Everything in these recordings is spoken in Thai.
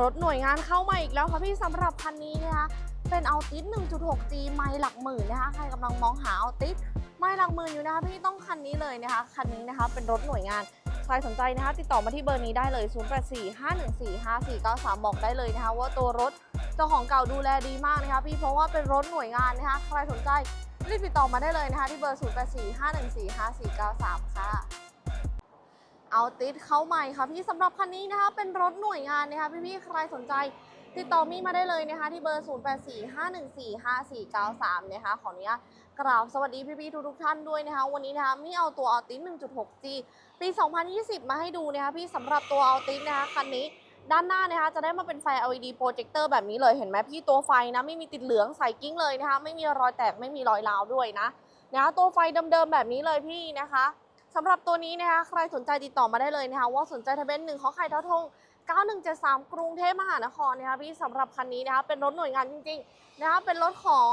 รถหน่วยงานเข้ามาอีกแล้วค่ะพี่สำหรับคันนี้นะคะเป็นเอาติส 1.6G ไม่หลักหมื่นนะคะใครกำลังมองหาเอาติสไม่หลักหมื่นอยู่นะคะพี่ต้องคันนี้เลยนะคะคันนี้นะคะเป็นรถหน่วยงานใครสนใจนะคะติดต่อมาที่เบอร์นี้ได้เลย 0845145493 บอกได้เลยนะคะว่าตัวรถเจ้าของเก่าดูแลดีมากนะคะพี่เพราะว่าเป็นรถหน่วยงานนะคะใครสนใจรีบติดต่อมาได้เลยนะคะที่เบอร์ 0845145493 ค่ะ เอาติดเข้าใหม่ค่ะพี่สำหรับคันนี้นะคะ เป็นรถหน่วยงานนะคะพี่ๆใครสนใจ ติดต่อมี่มาได้เลยนะคะ ที่เบอร์ 0845145493 นะคะขออนุญาตกราบสวัสดีพี่ๆทุกๆท่านด้วยนะคะ วันนี้นะคะมี่เอาตัวอัลติส 1.6G ปี 2020 มาให้ดูนะคะพี่สำหรับตัวอัลติสนะคะคันนี้ด้านหน้านะคะจะได้มาเป็นไฟ LED โปรเจคเตอร์แบบนี้เลยเห็นไหมพี่ตัวไฟนะไม่มีติดเหลืองใส่กิ้งเลยนะคะ ไม่มีรอยแตกไม่มีรอยร้าวด้วยนะนะคะตัวไฟเดิมๆแบบนี้เลยพี่นะคะ สำหรับตัวนี้นะคะใครสนใจติดต่อมาได้เลยนะคะว่าสนใจทะเบียนหนึ่งขอไข่เท่าทง9173 กรุงเทพมหานครนะคะพี่สำหรับคันนี้นะคะเป็นรถหน่วยงานจริงๆนะคะเป็นรถของ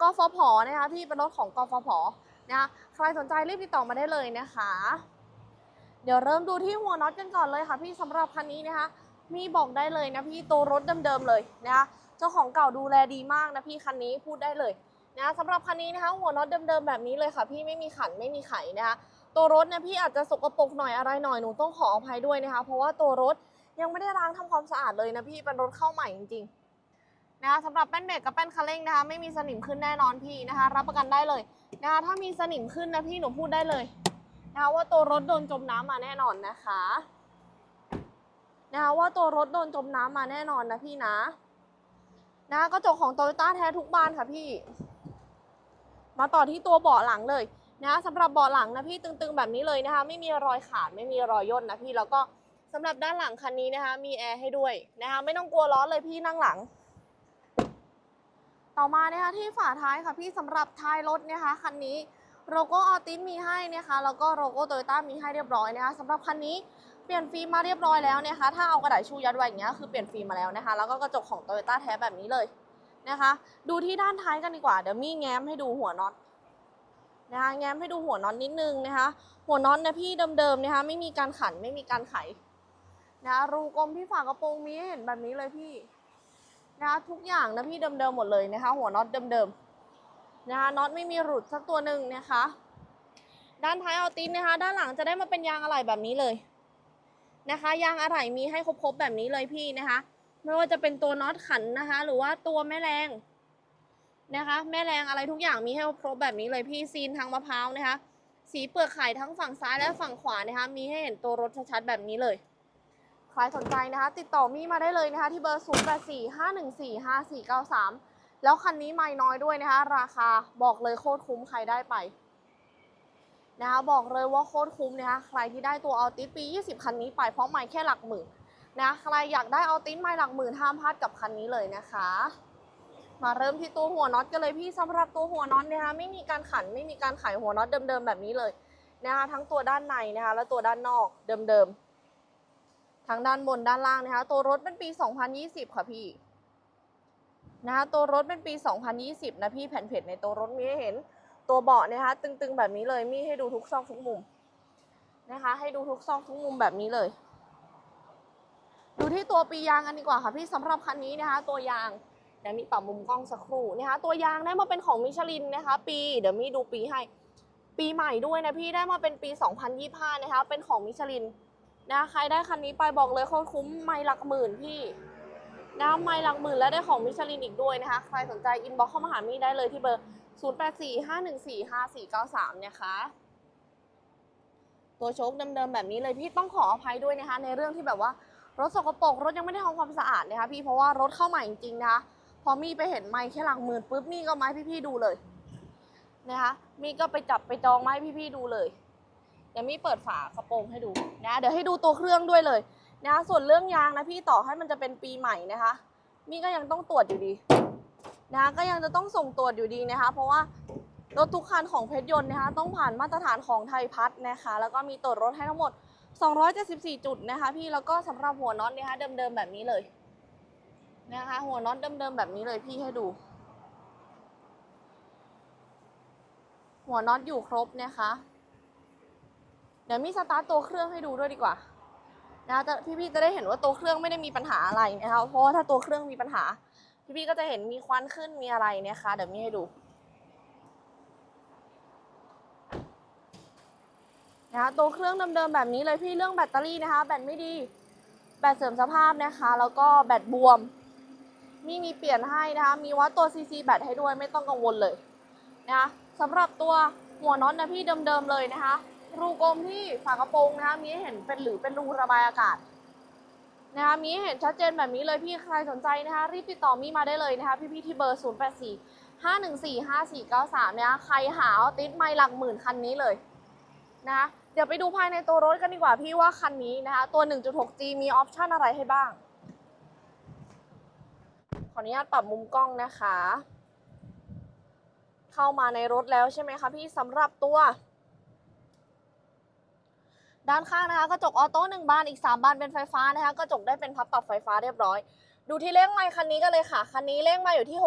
กฟผนะคะพี่เป็นรถของกฟผนะคะใครสนใจรีบติดต่อมาได้เลยนะคะ เดี๋ยวเริ่มดูที่หัวน็อตกันก่อนเลยค่ะพี่สำหรับคันนี้นะคะมีบอกได้เลยนะพี่ตัวรถเดิมๆเลยนะคะเจ้าของเก่าดูแลดีมากนะพี่คันนี้พูดได้เลยนะสำหรับคันนี้นะคะหัวน็อตเดิมๆแบบนี้เลยค่ะ พี่ไม่มีขันไม่มีไขนะคะ ตัวรถเนี่ยพี่อาจจะสกปรกหน่อยอะไรหน่อยหนูต้องขออภัยด้วยนะคะ เพราะว่าตัวรถยังไม่ได้ล้างทำความสะอาดเลยนะพี่เป็นรถเข้าใหม่จริงๆนะคะสำหรับแป้นเบรกกับแป้นคันเร่งนะคะ ไม่มีสนิมขึ้นแน่นอนพี่นะคะ รับประกันได้เลยนะคะถ้ามีสนิมขึ้นนะพี่หนูพูดได้เลยนะคะว่าตัวรถโดนจมน้ำมาแน่นอนนะคะนะคะว่าตัวรถโดนจมน้ำมาแน่นอนนะพี่นะนะคะกระจกของโตโยต้าแท้ทุกบานค่ะพี่ มาต่อที่ตัวเบาะหลังเลย นะสำหรับเบาะหลังนะพี่ตึงๆแบบนี้เลยนะคะ ไม่มีรอยขาดไม่มีรอยย่นนะพี่แล้วก็สำหรับด้านหลังคันนี้นะคะ มีแอร์ให้ด้วยนะคะไม่ต้องกลัวร้อนเลยพี่นั่งหลัง ต่อมานะคะที่ฝาท้ายค่ะพี่สำหรับท้ายรถนะคะคันนี้โลโก้ออติสมีให้นะคะแล้วก็โลโก้โตโยต้ามีให้เรียบร้อยนะคะสำหรับคันนี้เปลี่ยนฟิล์มมาเรียบร้อยแล้วนะคะ ถ้าเอากระดาษชูยัดไว้อย่างเงี้ยคือเปลี่ยนฟิล์มมาแล้วนะคะ แล้วก็กระจกของโตโยต้าแท้แบบนี้เลยนะคะ ดูที่ด้านท้ายกันดีกว่า เดี๋ยวมี่แง้มให้ดูหัวน็อต นะคะแง้มให้ดูหัวน็อตนิดนึงนะคะ หัวน็อตนะพี่เดิมๆนะคะ ไม่มีการขันไม่มีการไขนะะรูกลมที่ฝากระโปรงมีให้เห็นแบบนี้เลยพี่นะคะทุกอย่างนะพี่เดิมๆหมดเลยนะคะ หัวน็อตเดิมๆนะคะน็อตไม่มีหลุดสักตัวหนึ่งนะคะ ด้านท้ายเอาตินนะคะ ด้านหลังจะได้มาเป็นยางอะไหล่แบบนี้เลยนะคะ ยางอะไหล่มีให้ครบๆแบบนี้เลยพี่นะคะ ไม่ว่าจะเป็นตัวน็อตขันนะคะ หรือว่าตัวแม่แรง นะคะ แม่แรงอะไรทุกอย่างมีให้ครบแบบนี้เลยพี่ซีนทางมะพร้าวนะคะ สีเปลือกไข่ทั้งฝั่งซ้ายและฝั่งขวานะคะ มีให้เห็นตัวรถชัดๆแบบนี้เลย ใครสนใจนะคะ ติดต่อมี่มาได้เลยนะคะ ที่เบอร์ 0 8 4 5 1 4 5 4 9 3 แล้วคันนี้ไม่น้อยด้วยนะคะ ราคาบอกเลยโคตรคุ้มใครได้ไปนะคะบอกเลยว่าโคตรคุ้มนะคะใครที่ได้ตัวอัลติสปี 20 คันนี้ไปเพราะไม่แค่หลักหมื่นนะใครอยากได้อัลติสไม่หลักหมื่นห้ามพลาดกับคันนี้เลยนะคะ มาเริ่มที่ตัวหัวน็อตกันเลยพี่สำหรับตัวหัวน็อตนะคะไม่มีการขันไม่มีการไขหัวน็อตเดิมๆแบบนี้เลยนะคะทั้งตัวด้านในนะคะและตัวด้านนอกเดิมๆทั้งด้านบนด้านล่างนะคะตัวรถเป็นปี 2020 ค่ะพี่นะคะตัวรถเป็นปี 2020 นะพี่แผ่นเพจในตัวรถมีให้เห็นตัวเบาะนะคะตึงๆแบบนี้เลยมีให้ดูทุกซอกทุกมุมนะคะให้ดูทุกซอกทุกมุมแบบนี้เลย ดูที่ตัวปียางกันดีกว่าค่ะพี่สำหรับคันนี้นะคะ ตัวยาง ดี๋ยวมีปรับมุมกล้องสักครู่นะคะตัวยางได้มาเป็นของมิชลินนะคะ ปีเดี๋ยวมีดูปีให้ ปีใหม่ด้วยนะพี่ได้มาเป็นปี 2025 นะคะ เป็นของมิชลินนะใครได้คันนี้ไปบอกเลยโคตรคุ้มไม่หลักหมื่นพี่นะไม่หลักหมื่นแล้วได้ของมิชลินอีกด้วยนะคะ ใครสนใจอินบ็อกเข้ามาหามี่ได้เลยที่เบอร์ 0845145493 นะคะตัวโชคเดิมๆแบบนี้เลยพี่ต้องขออภัยด้วยนะคะ ในเรื่องที่แบบว่ารถสกปรกรถยังไม่ได้ทำความสะอาดนะคะพี่เพราะว่ารถเข้าใหม่จริงๆนะคะ อมี่ไปเห็นไม้แค่หลังหมื่นปุ๊บมี่ก็ไม้พี่ๆดูเลยนะคะมี่ก็ไปจับไปจองไม้พี่ๆดูเลยเดี๋ยวมี่เปิดฝากระโปรงให้ดูนะเดี๋ยวให้ดูตัวเครื่องด้วยเลยนะคะส่วนเรื่องยางนะพี่ต่อให้มันจะเป็นปีใหม่นะคะมี่ก็ยังต้องตรวจอยู่ดีนะคะก็ยังจะต้องส่งตรวจอยู่ดีนะคะ เพราะว่ารถทุกคันของเพชรยนต์นะคะต้องผ่านมาตรฐานของไทยพัฒน์นะคะ แล้วก็มีตรวจรถให้ทั้งหมด 274 จุดนะคะ พี่แล้วก็สำหรับหัวน็อตนะคะเดิมๆแบบนี้เลย นะคะ หัวน็อตเดิมๆแบบนี้เลยพี่ให้ดู หัวน็อตอยู่ครบนะคะ เดี๋ยวมีสตาร์ทตัวเครื่องให้ดูด้วยดีกว่านะจะพี่ๆจะได้เห็นว่าตัวเครื่องไม่ได้มีปัญหาอะไรนะคะเพราะว่าถ้าตัวเครื่องมีปัญหา พี่ๆก็จะเห็นมีควันขึ้นมีอะไรนะคะ เดี๋ยวมีให้ดูนะคะตัวเครื่องเดิมๆแบบนี้เลยพี่เรื่องแบตเตอรี่นะคะ แบตไม่ดี แบตเสื่อมสภาพนะคะ แล้วก็แบตบวม มีมีเปลี่ยนให้นะคะ มีวัดตัว CC แบตให้ด้วยไม่ต้องกังวลเลยนะคะสำหรับตัวหัวน็อตนะพี่เดิมๆเลยนะคะ รูกลมที่ฝากระโปรงนะคะมีให้เห็นเป็นหรือเป็นรูระบายอากาศนะคะมีให้เห็นชัดเจนแบบนี้เลยพี่ใครสนใจนะคะ รีบติดต่อมีมาได้เลยนะคะ พี่ๆที่เบอร์ 0 8 4 5 1 4 5 4 9 3นะคะใครหาติดไม่หลักหมื่นคันนี้เลยนะคะเดี๋ยวไปดูภายในตัวรถกันดีกว่าพี่ว่าคันนี้นะคะตัว 1.6G มีออปชันอะไรให้บ้าง ออนุญาตปรับมุมกล้องนะคะ เข้ามาในรถแล้วใช่ไหมคะพี่สำหรับตัว ด้านข้างนะคะกระจกออโต้หนึ่งบานอีก 3 บานเป็นไฟฟ้านะคะกระจกได้เป็นพับปรับไฟฟ้าเรียบร้อย ดูที่เลขไมล์คันนี้กันเลยค่ะ คันนี้เลขไมล์อยู่ที่6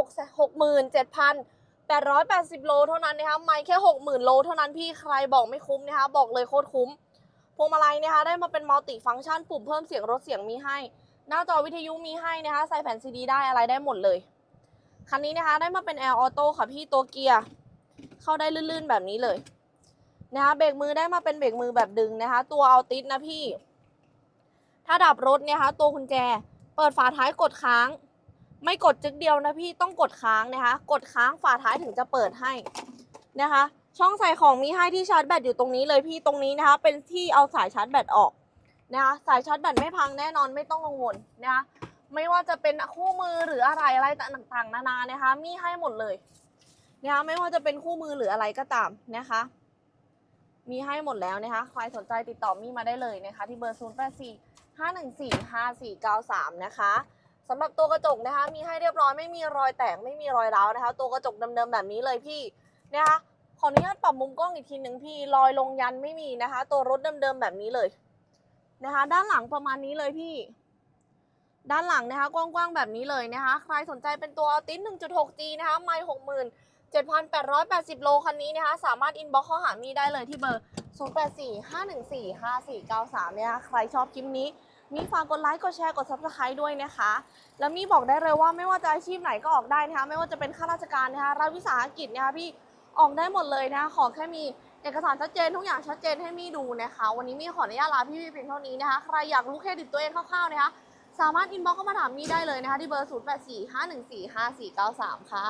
67,880 โลเท่านั้นนะคะไมล์แค่ 60,000 โลเท่านั้นพี่ใครบอกไม่คุ้มนะคะ บอกเลยโคตรคุ้ม พวงมาลัยนะคะ ได้มาเป็นมัลติฟังก์ชันปุ่มเพิ่มเสียงรถเสียงมีให้ หน้าจอวิทยุมีให้นะคะ ใส่แผ่นซีดีได้อะไรได้หมดเลย คันนี้นะคะได้มาเป็นแอร์ออโต้ค่ะพี่ตัวเกียร์เข้าได้ลื่นๆแบบนี้เลยนะคะเบรกมือได้มาเป็นเบรกมือแบบดึงนะคะ ตัวเอาติดนะพี่ ถ้าดับรถเนี่ยคะ ตัวกุญแจ เปิดฝาท้ายกดค้าง ไม่กดจึกเดียวนะพี่ต้องกดค้างนะคะ กดค้างฝาท้ายถึงจะเปิดให้นะคะ ช่องใส่ของมีให้ที่ชาร์จแบตอยู่ตรงนี้เลยพี่ตรงนี้นะคะ เป็นที่เอาสายชาร์จแบตออก นะคะสายชาร์จแบตไม่พังแน่นอนไม่ต้องกังวลนะคะไม่ว่าจะเป็นคู่มือหรืออะไรอะไรต่างๆ นานานะคะ มีให้หมดเลยนะคะไม่ว่าจะเป็นคู่มือหรืออะไรก็ตามนะคะ มีให้หมดแล้วนะคะใครสนใจติดต่อมีมาได้เลยนะคะ ที่เบอร์ 0 8 4 5 1 4 5 4 9 3 นะคะสำหรับตัวกระจกนะคะมีให้เรียบร้อยไม่มีรอยแตกไม่มีรอยร้าวนะคะ ตัวกระจกเดิมๆแบบนี้เลยพี่นะคะขออนุญาตปรับมุมกล้องอีกทีหนึ่งพี่รอยลงยันไม่มีนะคะ ตัวรถเดิมๆแบบนี้เลย นะคะ ด้านหลังประมาณนี้เลยพี่ ด้านหลังนะคะ กว้างๆแบบนี้เลยนะคะ ใครสนใจเป็นตัวติ้น 1.6G นะคะ ไม่67,880 โลคันนี้นะคะ สามารถอินบ็อกเข้าหามีได้เลยที่เบอร์ 0845145493 เนี่ยนะคะใครชอบคลิปนี้ มีฝากกดไลค์ กดแชร์ กด subscribe ด้วยนะคะ แล้วมีบอกได้เลยว่าไม่ว่าจะอาชีพไหนก็ออกได้นะคะ ไม่ว่าจะเป็นข้าราชการนะคะรัฐวิสาหกิจนะคะพี่ ออกได้หมดเลยนะ ขอแค่มี เอกสารชัดเจนทุกอย่างชัดเจนให้มี่ดูนะคะ วันนี้มี่ขออนุญาตลาพี่ๆเพียงเท่านี้นะคะ ใครอยากรู้เครดิตตัวเองคร่าวๆนะคะ สามารถอินบ็อกเข้ามาถามมี่ได้เลยนะคะ ที่เบอร์ 0845145493 ค่ะ